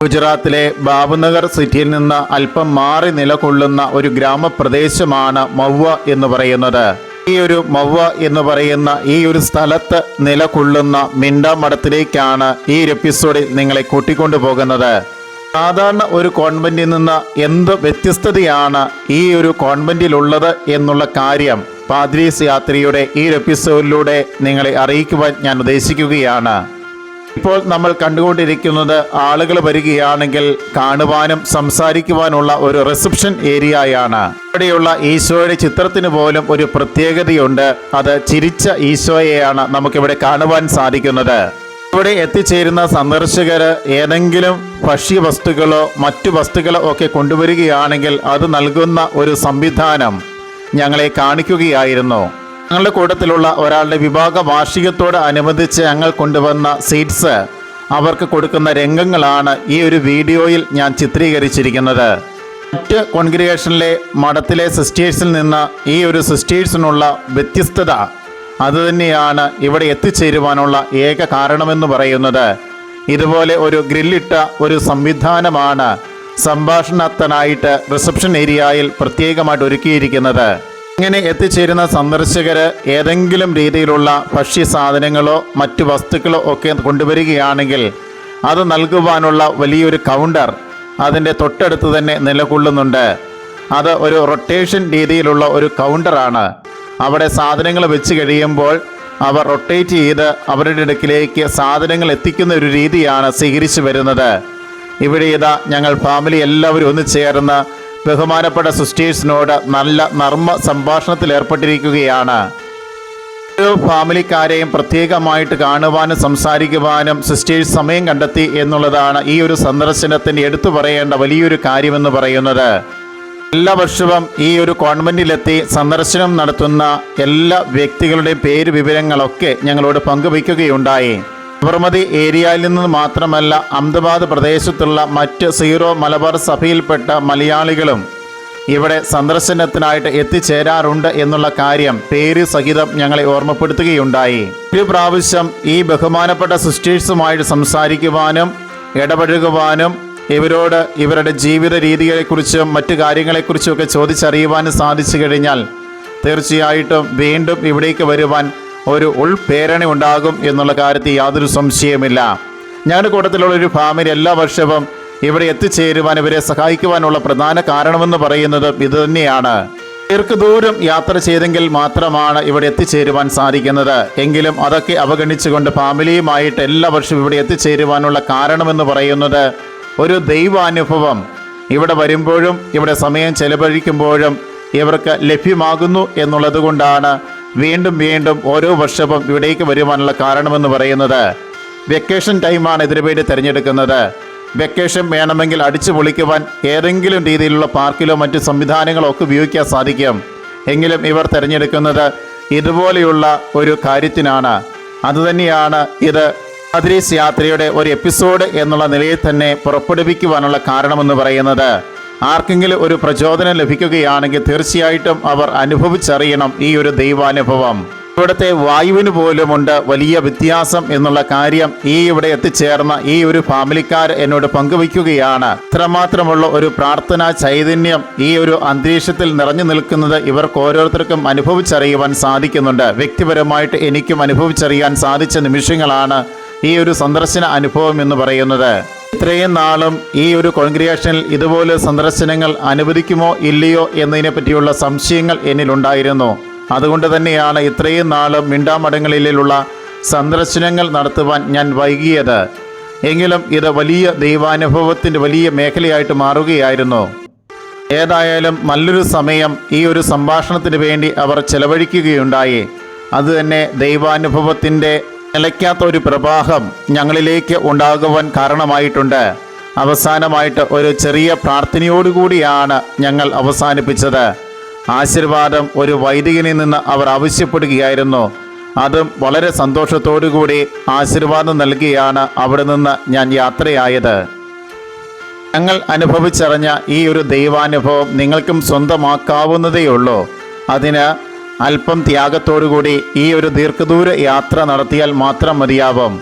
ഗുജറാത്തിലെ ബാബുനഗർ സിറ്റിയിൽ നിന്ന് അല്പം മാറി നിലകൊള്ളുന്ന ഒരു ഗ്രാമപ്രദേശമാണ് മവ്വ എന്ന് പറയുന്നത്. ഈ ഒരു മവ്വ എന്ന് പറയുന്ന ഈ ഒരു സ്ഥലത്ത് നിലകൊള്ളുന്ന മിണ്ടാമഠത്തിലേക്കാണ് ഈ ഒരു എപ്പിസോഡിൽ നിങ്ങളെ കൂട്ടിക്കൊണ്ടു പോകുന്നത്. സാധാരണ ഒരു കോൺവെന്റിൽ നിന്ന് എന്ത് വ്യത്യസ്തതയാണ് ഈ ഒരു കോൺവെന്റിലുള്ളത് എന്നുള്ള കാര്യം പാദ്രീസ് യാത്രയുടെ ഈ ഒരു എപ്പിസോഡിലൂടെ നിങ്ങളെ അറിയിക്കുവാൻ ഞാൻ ഉദ്ദേശിക്കുകയാണ്. ഇപ്പോൾ നമ്മൾ കണ്ടുകൊണ്ടിരിക്കുന്നത് ആളുകൾ വരികയാണെങ്കിൽ കാണുവാനും സംസാരിക്കുവാനുള്ള ഒരു റിസപ്ഷൻ ഏരിയയാണ് ഇവിടെയുള്ള ഈശോയുടെ ചിത്രത്തിന് പോലും ഒരു പ്രത്യേകതയുണ്ട്. അത് ചിരിച്ച ഈശോയെയാണ് നമുക്കിവിടെ കാണുവാൻ സാധിക്കുന്നത്. ഇവിടെ എത്തിച്ചേരുന്ന സന്ദർശകർ ഏതെങ്കിലും ഭക്ഷ്യവസ്തുക്കളോ മറ്റു വസ്തുക്കളോ ഒക്കെ കൊണ്ടുവരികയാണെങ്കിൽ അത് നൽകുന്ന ഒരു സംവിധാനം ഞങ്ങളെ കാണിക്കുകയായിരുന്നു. ഞങ്ങളുടെ കൂട്ടത്തിലുള്ള ഒരാളുടെ വിഭാഗ വാർഷികത്തോട് അനുബന്ധിച്ച് ഞങ്ങൾ കൊണ്ടുവന്ന സീറ്റ്സ് അവർക്ക് കൊടുക്കുന്ന രംഗങ്ങളാണ് ഈ ഒരു വീഡിയോയിൽ ഞാൻ ചിത്രീകരിച്ചിരിക്കുന്നത്. മറ്റ് കോൺഗ്രിഗേഷനിലെ മഠത്തിലെ സിസ്റ്റേഴ്സിൽ നിന്ന് ഈ ഒരു സിസ്റ്റേഴ്സിനുള്ള വ്യത്യസ്തത അതുതന്നെയാണ് ഇവിടെ എത്തിച്ചേരുവാനുള്ള ഏക കാരണമെന്ന് പറയുന്നത്. ഇതുപോലെ ഒരു ഗ്രില്ലിട്ട ഒരു സംവിധാനമാണ് സംഭാഷണത്തനായിട്ട് റിസപ്ഷൻ ഏരിയയിൽ പ്രത്യേകമായിട്ട് ഒരുക്കിയിരിക്കുന്നത്. ഇങ്ങനെ എത്തിച്ചേരുന്ന സന്ദർശകർ ഏതെങ്കിലും രീതിയിലുള്ള ഭക്ഷ്യ സാധനങ്ങളോ മറ്റു വസ്തുക്കളോ ഒക്കെ കൊണ്ടുവരികയാണെങ്കിൽ അത് നൽകുവാനുള്ള വലിയൊരു കൗണ്ടർ അതിന്റെ തൊട്ടടുത്ത് തന്നെ നിലകൊള്ളുന്നുണ്ട്. അത് ഒരു റൊട്ടേഷൻ രീതിയിലുള്ള ഒരു കൗണ്ടറാണ് അവിടെ സാധനങ്ങൾ വെച്ച് കഴിയുമ്പോൾ അവർ റൊട്ടേറ്റ് ചെയ്ത് അവരുടെ അടുക്കിലേക്ക് സാധനങ്ങൾ എത്തിക്കുന്ന ഒരു രീതിയാണ് സ്വീകരിച്ചു വരുന്നത്. ഇവിടെ ഇതാ ഞങ്ങൾ ഫാമിലി എല്ലാവരും ഒന്ന് ചേർന്ന് ബഹുമാനപ്പെട്ട സിസ്റ്റേഴ്സിനോട് നല്ല നർമ്മ സംഭാഷണത്തിൽ ഏർപ്പെട്ടിരിക്കുകയാണ്. ഓരോ ഫാമിലിക്കാരെയും പ്രത്യേകമായിട്ട് കാണുവാനും സംസാരിക്കുവാനും സിസ്റ്റേഴ്സ് സമയം കണ്ടെത്തി എന്നുള്ളതാണ് ഈ ഒരു സന്ദർശനത്തിന് എടുത്തു പറയേണ്ട വലിയൊരു കാര്യമെന്ന് പറയുന്നത്. എല്ലാ വർഷവും ഈ ഒരു കോൺവെന്റിലെത്തി സന്ദർശനം നടത്തുന്ന എല്ലാ വ്യക്തികളുടെയും പേര് വിവരങ്ങളൊക്കെ ഞങ്ങളോട് പങ്കുവയ്ക്കുകയുണ്ടായി. സബർമതി ഏരിയയിൽ നിന്ന് മാത്രമല്ല അഹമ്മദാബാദ് പ്രദേശത്തുള്ള മറ്റ് സീറോ മലബാർ സഭയിൽപ്പെട്ട മലയാളികളും ഇവിടെ സന്ദർശനത്തിനായിട്ട് എത്തിച്ചേരാറുണ്ട് എന്നുള്ള കാര്യം പേര് സഹിതം ഞങ്ങളെ ഓർമ്മപ്പെടുത്തുകയുണ്ടായി. ഒരു പ്രാവശ്യം ഈ ബഹുമാനപ്പെട്ട സിസ്റ്റേഴ്സുമായിട്ട് സംസാരിക്കുവാനും ഇടപഴകുവാനും ഇവരോട് ഇവരുടെ ജീവിത രീതികളെക്കുറിച്ചും മറ്റു കാര്യങ്ങളെക്കുറിച്ചും ഒക്കെ ചോദിച്ചറിയുവാനും സാധിച്ചു കഴിഞ്ഞാൽ തീർച്ചയായിട്ടും വീണ്ടും ഇവിടേക്ക് വരുവാൻ ഒരു ഉൾപ്രേരണ ഉണ്ടാകും എന്നുള്ള കാര്യത്തിൽ യാതൊരു സംശയമില്ല ഞങ്ങളുടെ കൂട്ടത്തിലുള്ള ഒരു ഫാമിലി എല്ലാ വർഷവും ഇവിടെ എത്തിച്ചേരുവാൻ ഇവരെ സഹായിക്കുവാനുള്ള പ്രധാന കാരണമെന്ന് പറയുന്നത് ഇത് തന്നെയാണ്. ദീർഘദൂരം യാത്ര ചെയ്തെങ്കിൽ മാത്രമാണ് ഇവിടെ എത്തിച്ചേരുവാൻ സാധിക്കുന്നത്. എങ്കിലും അതൊക്കെ അവഗണിച്ചുകൊണ്ട് ഫാമിലിയുമായിട്ട് എല്ലാ വർഷവും ഇവിടെ എത്തിച്ചേരുവാനുള്ള കാരണമെന്ന് പറയുന്നത് ഒരു ദൈവാനുഭവം. ഇവിടെ വരുമ്പോഴും ഇവിടെ സമയം ചെലവഴിക്കുമ്പോഴും ഇവർക്ക് ലഭ്യമാകുന്നു എന്നുള്ളത് കൊണ്ടാണ് വീണ്ടും വീണ്ടും ഓരോ വർഷവും ഇവിടേക്ക് വരുവാനുള്ള കാരണമെന്ന് പറയുന്നത് വെക്കേഷൻ ടൈമാണ് ഇതിനു വേണ്ടി തിരഞ്ഞെടുക്കുന്നത്. വെക്കേഷൻ വേണമെങ്കിൽ അടിച്ചു പൊളിക്കുവാൻ ഏതെങ്കിലും രീതിയിലുള്ള പാർക്കിലോ മറ്റു സംവിധാനങ്ങളോ ഒക്കെ ഉപയോഗിക്കാൻ സാധിക്കും. എങ്കിലും ഇവർ തിരഞ്ഞെടുക്കുന്നത് ഇതുപോലെയുള്ള ഒരു കാര്യത്തിനാണ്. അതുതന്നെയാണ് ഇത് അദ്രീസ് യാത്രയുടെ ഒരു എപ്പിസോഡ് എന്നുള്ള നിലയിൽ തന്നെ പുറപ്പെടുവിക്കുവാനുള്ള കാരണമെന്ന് പറയുന്നത്. ആർക്കെങ്കിലും ഒരു പ്രചോദനം ലഭിക്കുകയാണെങ്കിൽ തീർച്ചയായിട്ടും അവർ അനുഭവിച്ചറിയണം ഈ ഒരു ദൈവാനുഭവം. ഇവിടുത്തെ വായുവിന് പോലുമുണ്ട് വലിയ വ്യത്യാസം എന്നുള്ള കാര്യം ഈ ഇവിടെ എത്തിച്ചേർന്ന ഈ ഒരു ഫാമിലിക്കാർ എന്നോട് പങ്കുവയ്ക്കുകയാണ്. ഇത്രമാത്രമുള്ള ഒരു പ്രാർത്ഥനാ ചൈതന്യം ഈ ഒരു അന്തരീക്ഷത്തിൽ നിറഞ്ഞു നിൽക്കുന്നത് ഇവർക്ക് ഓരോരുത്തർക്കും അനുഭവിച്ചറിയുവാൻ സാധിക്കുന്നുണ്ട്. വ്യക്തിപരമായിട്ട് എനിക്കും അനുഭവിച്ചറിയാൻ സാധിച്ച നിമിഷങ്ങളാണ് ഈ ഒരു സന്ദർശന അനുഭവം എന്ന് പറയുന്നത്. ഇത്രയും നാളും ഈ ഒരു കോൺഗ്രിയേഷനിൽ ഇതുപോലെ സന്ദർശനങ്ങൾ അനുവദിക്കുമോ ഇല്ലയോ എന്നതിനെ പറ്റിയുള്ള സംശയങ്ങൾ എന്നിലുണ്ടായിരുന്നു. അതുകൊണ്ട് തന്നെയാണ് ഇത്രയും നാളും മിണ്ടാമടങ്ങളിലുള്ള സന്ദർശനങ്ങൾ നടത്തുവാൻ ഞാൻ വൈകിയത്. എങ്കിലും ഇത് വലിയ ദൈവാനുഭവത്തിന്റെ വലിയ മേഖലയായിട്ട് മാറുകയായിരുന്നു. ഏതായാലും നല്ലൊരു സമയം ഈ ഒരു സംഭാഷണത്തിന് വേണ്ടി അവർ ചെലവഴിക്കുകയുണ്ടായി. അതുതന്നെ ദൈവാനുഭവത്തിന്റെ നിലയ്ക്കാത്ത ഒരു പ്രവാഹം ഞങ്ങളിലേക്ക് ഉണ്ടാകുവാൻ കാരണമായിട്ടുണ്ട്. അവസാനമായിട്ട് ഒരു ചെറിയ പ്രാർത്ഥനയോടുകൂടിയാണ് ഞങ്ങൾ അവസാനിപ്പിച്ചത്. ആശീർവാദം ഒരു വൈദികനിൽ നിന്ന് അവർ ആവശ്യപ്പെടുകയായിരുന്നു. അതും വളരെ സന്തോഷത്തോടുകൂടി ആശീർവാദം നൽകിയാണ് അവിടെ നിന്ന് ഞാൻ യാത്രയായത്. ഞങ്ങൾ അനുഭവിച്ചറിഞ്ഞ ഈ ഒരു ദൈവാനുഭവം നിങ്ങൾക്കും സ്വന്തമാക്കാവുന്നതേയുള്ളൂ. അതിന് അല്പം ത്യാഗത്തോടുകൂടി ഈ ഒരു ദീർഘദൂര യാത്ര നടത്തിയാൽ മാത്രം മതിയാവും.